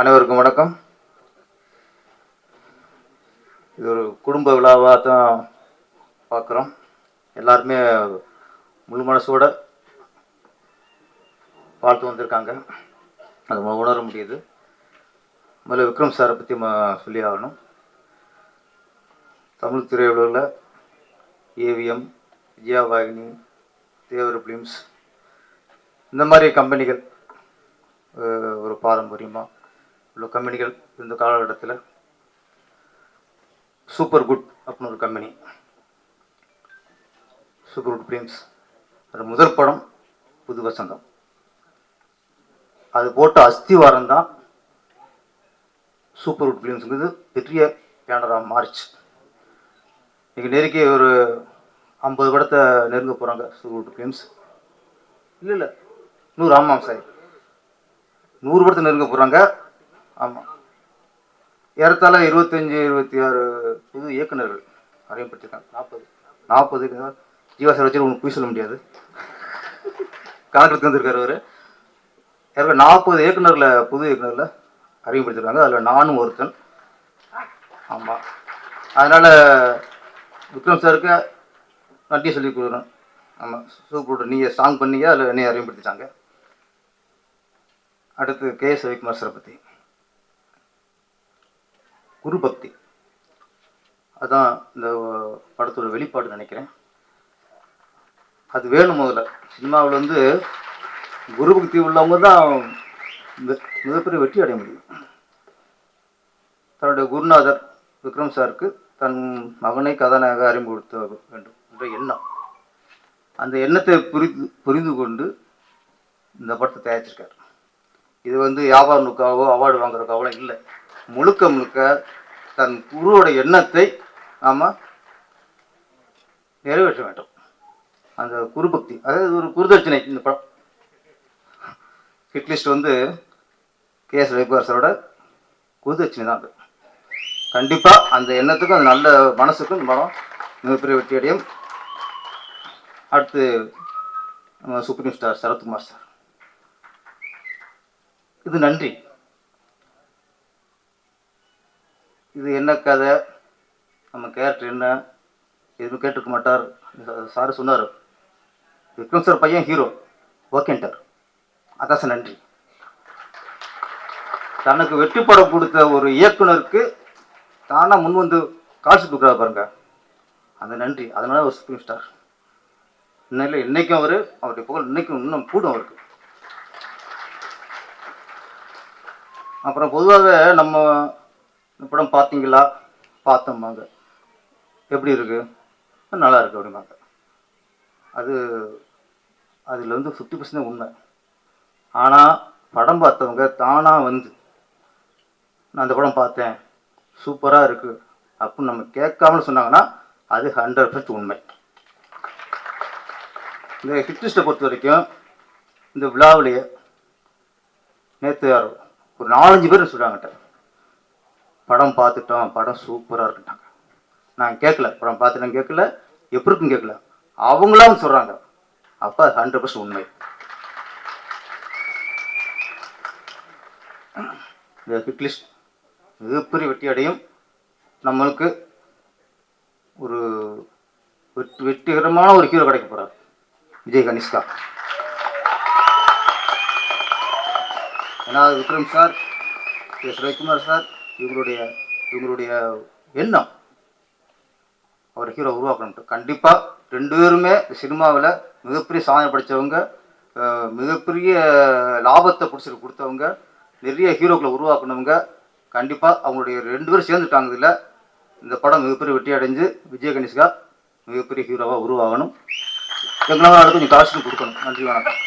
அனைவருக்கும் வணக்கம். இது ஒரு குடும்ப விழாவாக தான் பார்க்குறோம் எல்லாருமே முழு மனசோட வாழ்த்து வந்திருக்காங்க. அது உணர முடியுது. முதல்ல விக்ரம் சாரை பற்றி சொல்லி ஆகணும். தமிழ் திரையுலகில் ஏவிஎம் விஜயா வாகினி தேவர் ஃபிலிம்ஸ் இந்த மாதிரி கம்பெனிகள் ஒரு பாரம்பரியமாக உள்ள கம்பெனிகள் இந்த காலகட்டத்தில் சூப்பர் குட் அப்படின்னு ஒரு கம்பெனி சூப்பர் குட் ஃபிலிம்ஸ் அது முதல் படம் புது வசந்தம். அது போட்ட அஸ்திவாரம் தான் சூப்பர் குட் ஃபிலிம்ஸுங்கிறது பெரிய பேனராக மாறிச்சு. இன்றைக்கி நெருக்கி ஒரு ஐம்பது படத்தை நெருங்க போகிறாங்க சூப்பர் குட் ஃபிலிம்ஸ் இல்லை இல்லை. நூறு ஆமாம் சார். நூறு படத்தை நெருங்க போகிறாங்க ஆமாம் ஏறத்தாழ இருபத்தஞ்சி இருபத்தி ஆறு புது இயக்குனர்கள் அறிமுகப்படுத்திருக்காங்க நாற்பது நாற்பது ஜீவா சார் வச்சு உங்களுக்கு போய் சொல்ல முடியாது. கணக்கு வந்திருக்காரு அவர். ஏற்கனவே நாற்பது இயக்குனரில் புது இயக்குனரில் அறிமுகப்படுத்திருக்காங்க. அதில் நானும் ஒருத்தன். ஆமாம் அதனால் விக்ரம் சாருக்கு நன்றி சொல்லி கொடுக்குறேன் ஆமாம் சூப்பர் நீங்கள் சாங் பண்ணீங்க அதில் என்னைய அறிமுகப்படுத்திட்டாங்க. அடுத்து கே எஸ் ரவிக்குமார் சாரை பற்றி குரு பக்தி அதான் இந்த படத்தோட வெளிப்பாடு நினைக்கிறேன். அது வேணும் முதல்ல. சினிமாவில் வந்து குரு பக்தி உள்ளவங்க தான் மிகப்பெரிய வெற்றி அடைய முடியும். தன்னுடைய குருநாதர் விக்ரம் சாருக்கு தன் மகனை கதாநாயக அறிமுகப்படுத்த வேண்டும் என்ற எண்ணம். அந்த எண்ணத்தை புரிந்து புரிந்து கொண்டு இந்த படத்தை தயாரிச்சிருக்கார். இது வந்து வியாபார நோக்காவோ அவார்டு வாங்குறதுக்காவோ இல்லை. முழுக்க முழுக்க தன் குருவோட எண்ணத்தை நாம் நிறைவேற்ற வேண்டும். அந்த குருபக்தி அதாவது ஒரு குருதட்சணை இந்த படம். ஹிட்லிஸ்ட் வந்து கே எஸ் ரவிக்குமார் சாரோட குருதட்சணை தான் அது. கண்டிப்பாக அந்த எண்ணத்துக்கும் அந்த நல்ல மனசுக்கும் இந்த படம் மிகப்பெரிய வெற்றி அடையும். அடுத்து நம்ம சுப்ரீம் ஸ்டார் சரத்குமார் சார். இது நன்றி. இது என்ன கதை? நம்ம கேரக்டர் என்ன? எதுவும் கேட்டிருக்க மாட்டார். சார் சொன்னார் விக்ரம் சார் பையன் ஹீரோ ஓகேன்ட்டார் அதான் சார் நன்றி. தனக்கு வெற்றி படம் கொடுத்த ஒரு இயக்குனருக்கு தானாக முன் வந்து காசு கொடுக்குறாரு பாருங்க. அந்த நன்றி. அதனால ஒரு சுப்ரீம் ஸ்டார் இன்னும் இன்னைக்கும் அவர் அவருடைய புகழ் இன்னைக்கும் இன்னும் கூடும் அவருக்கு. அப்புறம் பொதுவாக நம்ம இந்த படம் பார்த்தீங்களா? பார்த்தோம்பாங்க எப்படி இருக்கு? நல்லா இருக்கு அப்படிம்பாங்க. அது அதில் வந்து ஃபிஃப்டி பர்சன்ட் உண்மை. ஆனால் படம் பார்த்தவங்க தானாக வந்து நான் அந்த படம் பார்த்தேன். சூப்பராக இருக்கு. அப்படின்னு நம்ம கேட்காம சொன்னாங்கன்னா அது ஹண்ட்ரட் பர்சன்ட் உண்மை. இந்த ஹிட்லிஸ்ட்டை பொறுத்த வரைக்கும் இந்த விழாவிலேயே நேற்று யாரோ ஒரு நாலஞ்சு பேர் சொல்கிறாங்கட்ட படம் பார்த்துட்டோம் படம் சூப்பராக இருக்குட்டாங்க நான் கேட்கல படம் பார்த்துட்டேன் கேட்கல எப்படி இருக்குன்னு கேட்கல அவங்களாம் சொல்கிறாங்க அப்போ ஹண்ட்ரட் பர்சன்ட் உண்மை. இந்த ஹிட்லிஸ்ட் மிகப்பெரிய வெற்றி அடையும். நம்மளுக்கு ஒரு வெற்றி வெற்றிகரமான ஒரு ஹீரோ கிடைக்க போகிறார் விஜய் கனிஷ்கா ஏன்னா Vikram sir S Ravikumar sir இவங்களுடைய இவங்களுடைய எண்ணம் அவர் ஹீரோ உருவாக்கணும்ட்டு. கண்டிப்பாக ரெண்டு பேருமே சினிமாவில் மிகப்பெரிய சாதனை படித்தவங்க மிகப்பெரிய லாபத்தை பிடிச்சிட்டு கொடுத்தவங்க நிறைய ஹீரோக்களை உருவாக்குனவங்க. கண்டிப்பாக அவங்களுடைய ரெண்டு பேரும் சேர்ந்துட்டாங்க இதில். இந்த படம் மிகப்பெரிய வெற்றி அடைஞ்சு விஜய் கணேஷ்கா மிகப்பெரிய ஹீரோவாக உருவாகணும். எங்களால் கொஞ்சம் காசு கொடுக்கணும். நன்றி வணக்கம்.